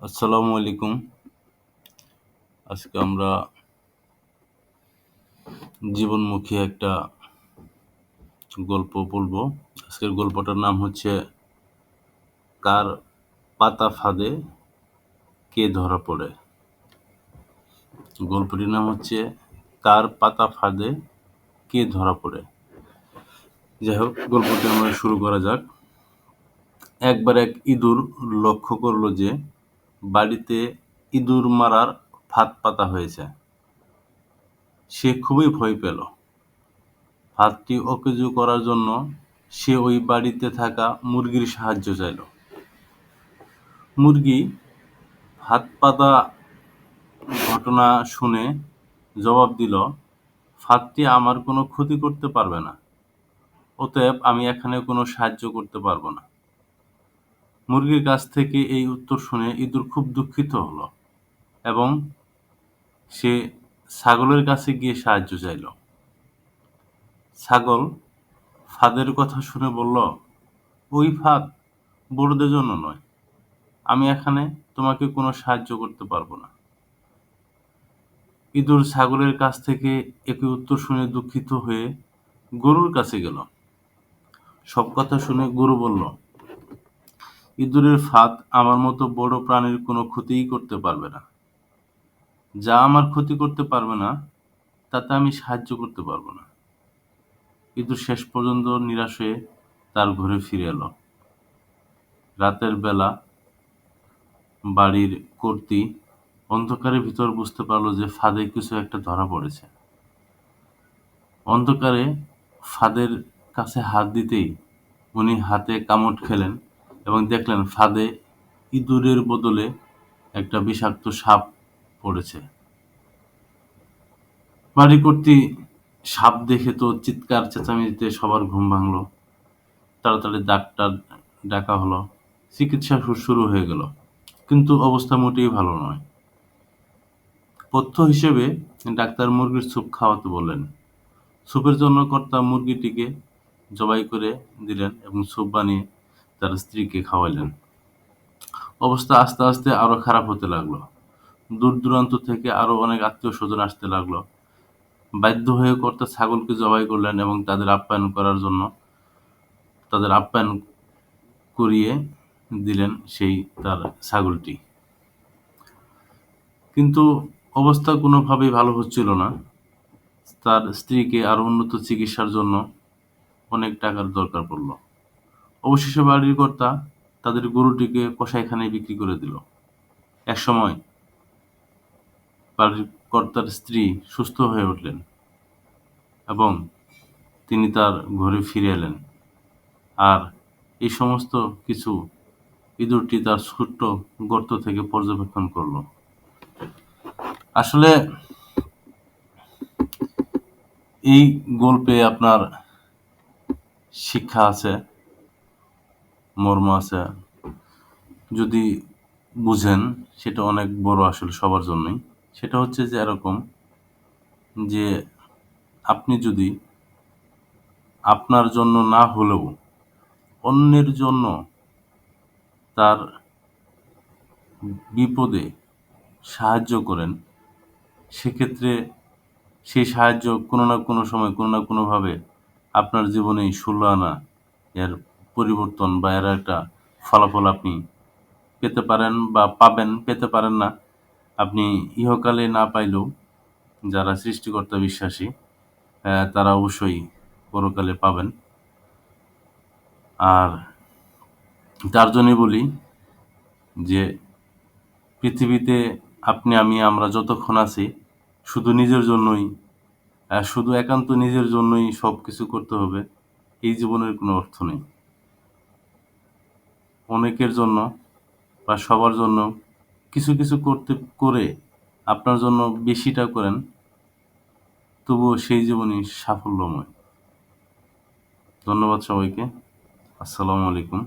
আসসালামু আলাইকুম। আজকে আমরা জীবনমুখী একটা গল্প বলব। আজকের গল্পটার নাম হচ্ছে, কার পাতা ফাঁদে কে ধরা পড়ে? গল্পটির নাম হচ্ছে, কার পাতা ফাঁদে কে ধরা পড়ে? যাই হোক, গল্পটি আমরা শুরু করা যাক। একবার এক ইঁদুর লক্ষ্য করল যে বাড়িতে ইঁদুর মারার ফাঁদ পাতা হয়েছে। সে খুবই ভয় পেল। ফাঁদটি অকেজো করার জন্য সে ওই বাড়িতে থাকা মুরগির সাহায্য চাইল। মুরগি হাত পাতা ঘটনা শুনে জবাব দিল, ফাঁদটি আমার কোনো ক্ষতি করতে পারবে না। অতএব আমি এখানে কোনো সাহায্য করতে পারব না। মুরগির কাছ থেকে এই উত্তর শুনে ইঁদুর খুব দুঃখিত হলো এবং সে ছাগলের কাছে গিয়ে সাহায্য চাইল। ছাগল ফাঁদের কথা শুনে বলল, ওই ফাঁদ বড়দের জন্য নয়। আমি এখানে তোমাকে কোনো সাহায্য করতে পারব না। ইঁদুর ছাগলের কাছ থেকে একই উত্তর শুনে দুঃখিত হয়ে গরুর কাছে গেল। সব কথা শুনে গরু বলল ইঁদুরের ফাঁদ আমার মতো বড় প্রাণীর কোনো ক্ষতিই করতে পারবে না। যা আমার ক্ষতি করতে পারবে না, তাতে আমি সাহায্য করতে পারব না। ইঁদুর শেষ পর্যন্ত নিরাশ হয়ে তার ঘরে ফিরে এলো। রাতের বেলা বাড়ির কর্তি অন্ধকারের ভিতর বুঝতে পারল যে ফাঁদে কিছু একটা ধরা পড়েছে। অন্ধকারে ফাঁদের কাছে হাত দিতেই উনি হাতে কামড় খেলেন। এবং দেখলেন ফাঁদে ইঁদুরের বদলে একটা বিষাক্ত সাপ পড়েছে। বাড়ি কর্তৃ সাপ দেখে তো চিৎকার চেঁচামেচিতে সবার ঘুম ভাঙলো। তাড়াতাড়ি ডাক্তার ডাকা হলো। চিকিৎসা শুরু হয়ে গেল। কিন্তু অবস্থা মোটেই ভালো নয়। পথ্য হিসেবে ডাক্তার মুরগির স্যুপ খাওয়াতে বললেন। স্যুপের জন্য কর্তা মুরগিটিকে জবাই করে দিলেন এবং স্যুপ বানিয়ে তার স্ত্রীকে খাওয়াইলেন। অবস্থা আস্তে আস্তে আরও খারাপ হতে লাগল। দূর দূরান্ত থেকে আরও অনেক আত্মীয় স্বজন আসতে লাগল। বাধ্য হয়ে কর্তা ছাগলকে জবাই করলেন এবং তাদের আপ্যায়ন করার জন্য তাদের আপ্যায়ন করিয়ে দিলেন সেই তার ছাগলটি। কিন্তু অবস্থা কোনোভাবেই ভালো হচ্ছিল না। তার স্ত্রীকে আরও উন্নত চিকিৎসার জন্য অনেক টাকার দরকার পড়ল। অবশেষে বাড়ির কর্তা তাদের গরুটিকে কসাইখানায় বিক্রি করে দিল। এক সময় বাড়ির কর্তার স্ত্রী সুস্থ হয়ে উঠলেন এবং তিনি তার ঘরে ফিরে এলেন। আর এই সমস্ত কিছু ইঁদুরটি তার ছোট্ট গর্ত থেকে পর্যবেক্ষণ করল। আসলে এই গল্পে আপনার শিক্ষা আছে। মর্ম আছে। যদি বুঝেন, সেটা অনেক বড় আসলে সবার জন্যই। সেটা হচ্ছে যে এরকম যে আপনি যদি আপনার জন্য না হলেও অন্যের জন্য তার বিপদে সাহায্য করেন, সেক্ষেত্রে সেই সাহায্য কোনো না কোনো সময়, কোনো না কোনোভাবে আপনার জীবনে ষোলো আনা এর পরিবর্তন বা এর একটা ফলাফল আপনি পেতে পারেন বা পাবেন, পেতে পারেন না। আপনি ইহকালে না পাইলেও যারা সৃষ্টিকর্তা বিশ্বাসী তারা অবশ্যই পরকালে পাবেন। আর তার জন্যই বলি যে পৃথিবীতে আপনি, আমি, আমরা যতক্ষণ আছি, শুধু নিজের জন্যই শুধু একান্ত নিজের জন্যই সব কিছু করতে হবে, এই জীবনের কোনো অর্থ নেই। অনেকের জন্য বা সবার জন্য কিছু কিছু করতে, করে আপনার জন্য বেশিটা করেন, তবুও সেই জীবনই সাফল্যময়। ধন্যবাদ সবাইকে। আসসালামু আলাইকুম।